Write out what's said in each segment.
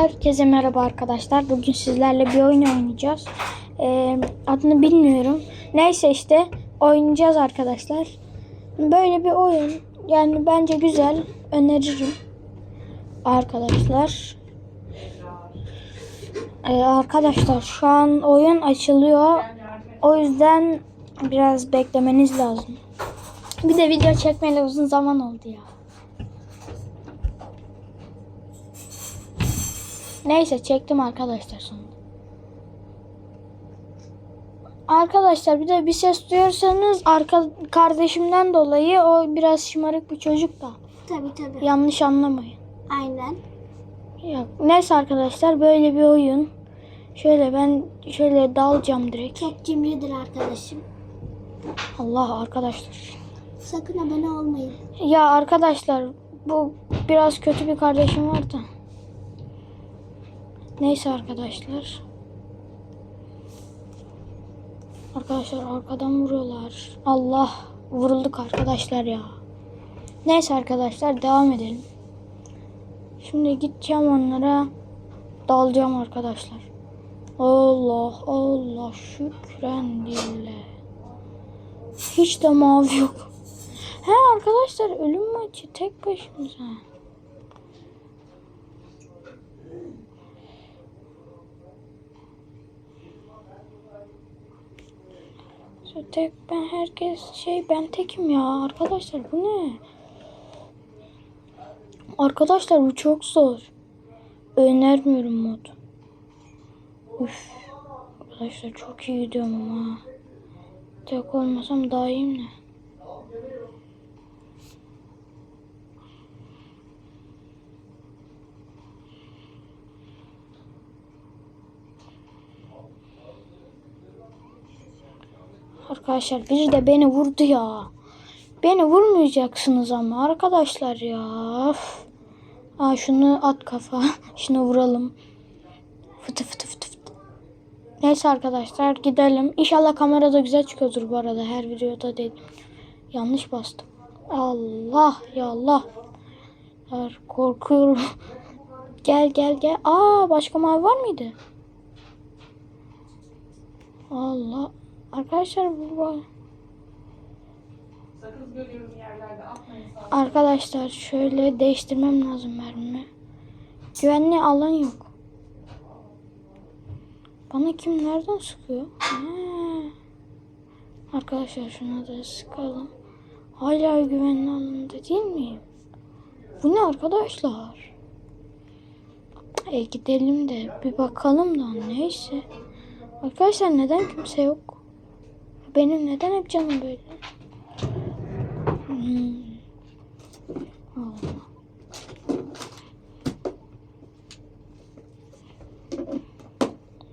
Herkese merhaba arkadaşlar. Bugün sizlerle bir oyun oynayacağız. Ee, adını bilmiyorum. Neyse işte oynayacağız arkadaşlar. Böyle bir oyun. Yani bence güzel. Öneririm. Arkadaşlar. Ee, arkadaşlar şu an oyun açılıyor. O yüzden biraz beklemeniz lazım. Bir de video çekmeli uzun zaman oldu ya. Neyse çektim arkadaşlar sonunda. Arkadaşlar bir de bir ses duyarsanız arka kardeşimden dolayı o biraz şımarık bir çocuk da. Tabii tabii. Yanlış anlamayın. Aynen. Yok. Neyse arkadaşlar böyle bir oyun. Şöyle ben şöyle dalacağım direkt. Çok cimridir arkadaşım. Allah arkadaşlar. Sakın abone olmayın. Ya arkadaşlar bu biraz kötü bir kardeşim var da. Neyse arkadaşlar. Arkadaşlar arkadan vuruyorlar. Allah vurulduk arkadaşlar ya. Neyse arkadaşlar devam edelim. Şimdi gideceğim onlara dalacağım arkadaşlar. Allah Allah şükren dille. Hiç de mavi yok. He arkadaşlar ölüm maçı tek başımıza. Tek ben herkes şey ben tekim ya arkadaşlar bu ne? Arkadaşlar bu çok zor. Önermiyorum mod. Üf. Arkadaşlar çok iyi gidiyorum ama. Tek olmasam daha iyiyim ne? Arkadaşlar biri de beni vurdu ya. Beni vurmayacaksınız ama arkadaşlar ya. Aa, şunu at kafa. Şunu vuralım. Fıtı fıtı fıtı fıtı. Neyse arkadaşlar gidelim. İnşallah kamerada güzel çıkıyordur bu arada. Her videoda değil. Yanlış bastım. Allah ya Allah. Korkuyorum. gel gel gel. Aa başka mavi var mıydı? Allah. Arkadaşlar bu var. Arkadaşlar şöyle değiştirmem lazım mermimi. Güvenli alan yok. Bana kim nereden sıkıyor? Ha. Arkadaşlar şuna da sıkalım. Hala güvenli alanda değil miyim? Bu ne arkadaşlar? E gidelim de bir bakalım da neyse. Arkadaşlar neden kimse yok? Benim neden hep canım böyle? Hmm.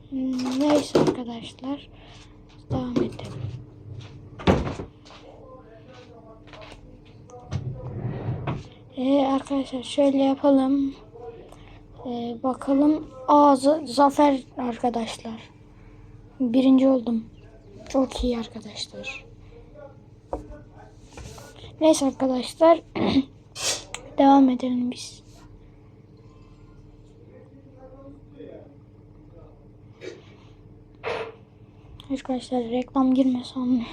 Hmm, Neyse arkadaşlar. Devam edelim. Ee, arkadaşlar şöyle yapalım. Ee, bakalım. Ağzı zafer arkadaşlar. Birinci oldum. Çok iyi arkadaşlar. Neyse arkadaşlar. Devam edelim biz. Arkadaşlar reklam girmesi anlıyor.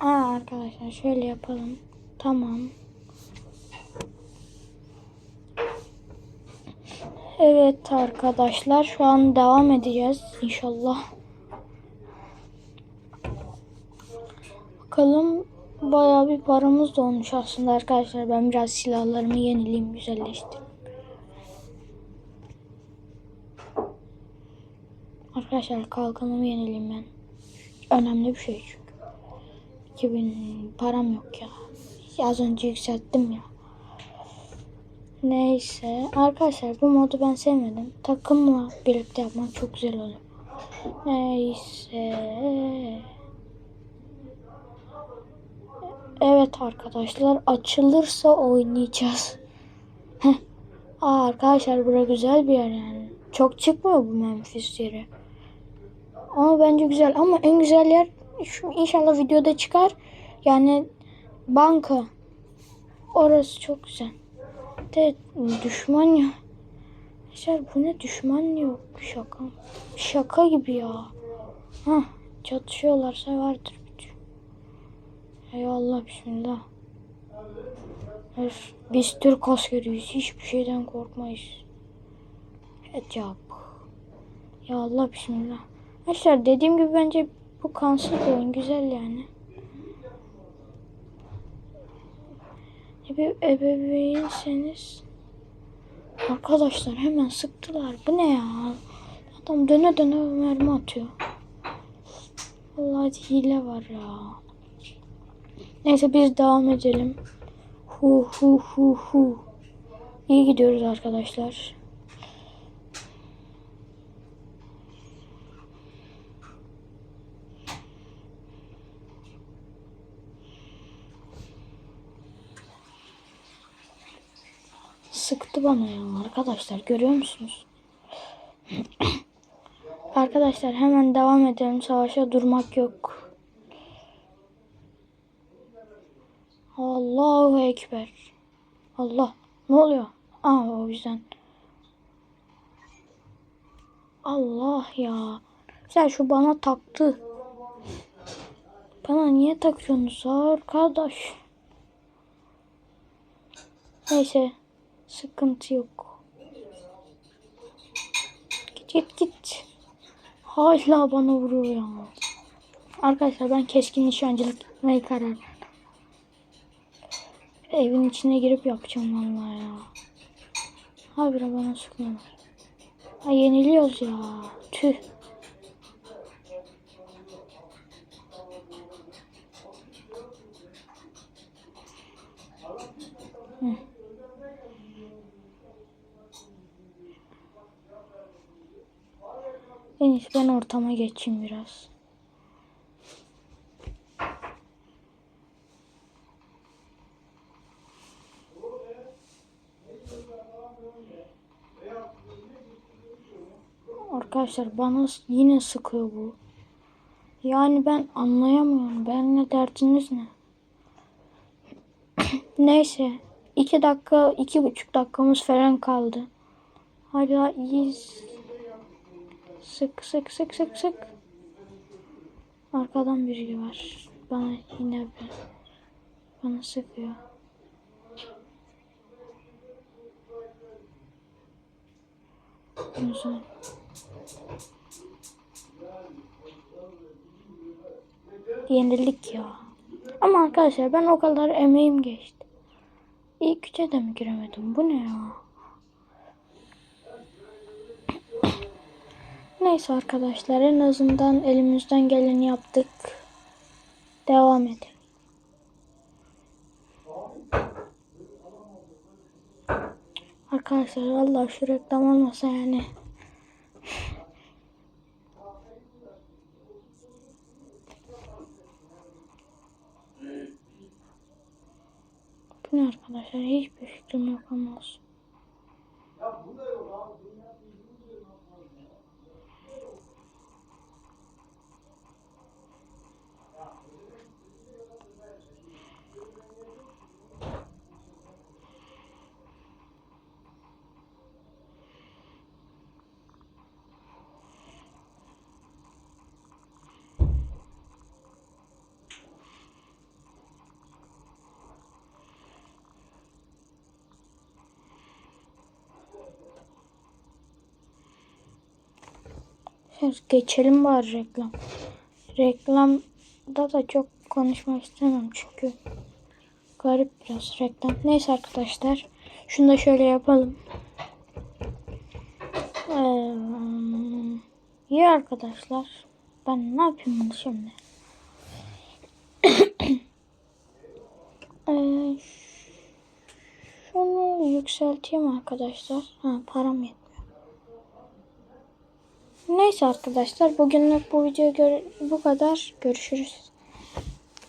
Aa arkadaşlar şöyle yapalım. Tamam. Evet arkadaşlar şu an devam edeceğiz inşallah. Bakalım bayağı bir paramız da olmuş aslında arkadaşlar. Ben biraz silahlarımı yenileyim, güzelleştireyim. Arkadaşlar kalkanımı yenileyim ben. Önemli bir şey çünkü. 2000 param yok ya. Az önce yükselttim ya. Neyse. Arkadaşlar bu modu ben sevmedim. Takımla birlikte yapmak çok güzel oluyor. Neyse. Evet arkadaşlar açılırsa oynayacağız. Aa, arkadaşlar bura güzel bir yer yani. Çok çıkmıyor bu Memphis yeri. Ama bence güzel. Ama en güzel yer şu inşallah videoda çıkar. Yani Banka. Orası çok güzel. De düşman ya. Arkadaşlar bu ne düşman yok. Şaka. Şaka gibi ya. Hah çatışıyorlarsa vardır bir şey. Eyvallah bismillah. Biz Türk askeriyiz. Hiçbir şeyden korkmayız. Hecap. Ya Allah bismillah. Arkadaşlar dediğim gibi bence bu kansız oyun. Güzel yani. Ebe ebeveynseniz Arkadaşlar hemen sıktılar. Bu ne ya? Adam döne döne mermi atıyor. Vallahi hile var ya. Neyse biz devam edelim. Hu hu hu hu. İyi gidiyoruz arkadaşlar. Sıktı bana ya arkadaşlar görüyor musunuz? arkadaşlar hemen devam edelim. Savaşa durmak yok. Allahu Ekber. Allah. Ne oluyor? Aa o yüzden. Allah ya. Sen şu bana taktı. Bana niye takıyorsunuz arkadaş? Neyse. Sıkıntı yok. Git git git. Hala bana vuruyor ya. Arkadaşlar ben keskin nişancılık yapmaya karar. Evin içine girip yapacağım vallahi ya. Habire bana sıkıyorlar. Ha yeniliyoruz ya. Tüh. En iyisi ben ortama geçeyim biraz. Arkadaşlar bana yine sıkıyor bu. Yani ben anlayamıyorum. Benimle derdiniz ne? Neyse. iki dakika, iki buçuk dakikamız falan kaldı. Hala iyiyiz. Sık sık sık sık sık. Arkadan biri var. Bana yine bir bana sıkıyor. Güzel. Yenildik ya. Ama arkadaşlar ben o kadar emeğim geçti. İlk üçe de mi giremedim? Bu ne ya? Neyse arkadaşlar en azından elimizden geleni yaptık. Devam edelim. Arkadaşlar Allah şu reklam olmasa yani. Bu ne arkadaşlar hiçbir fikrim yok ama olsun. Şimdi geçelim bari reklam. Reklamda da çok konuşmak istemem çünkü garip biraz reklam. Neyse arkadaşlar. Şunu da şöyle yapalım. Ee, iyi arkadaşlar. Ben ne yapayım bunu şimdi? ee, şunu yükselteyim arkadaşlar. Ha, param yetmiyor. Neyse arkadaşlar bugünlük bu video bu kadar. Görüşürüz.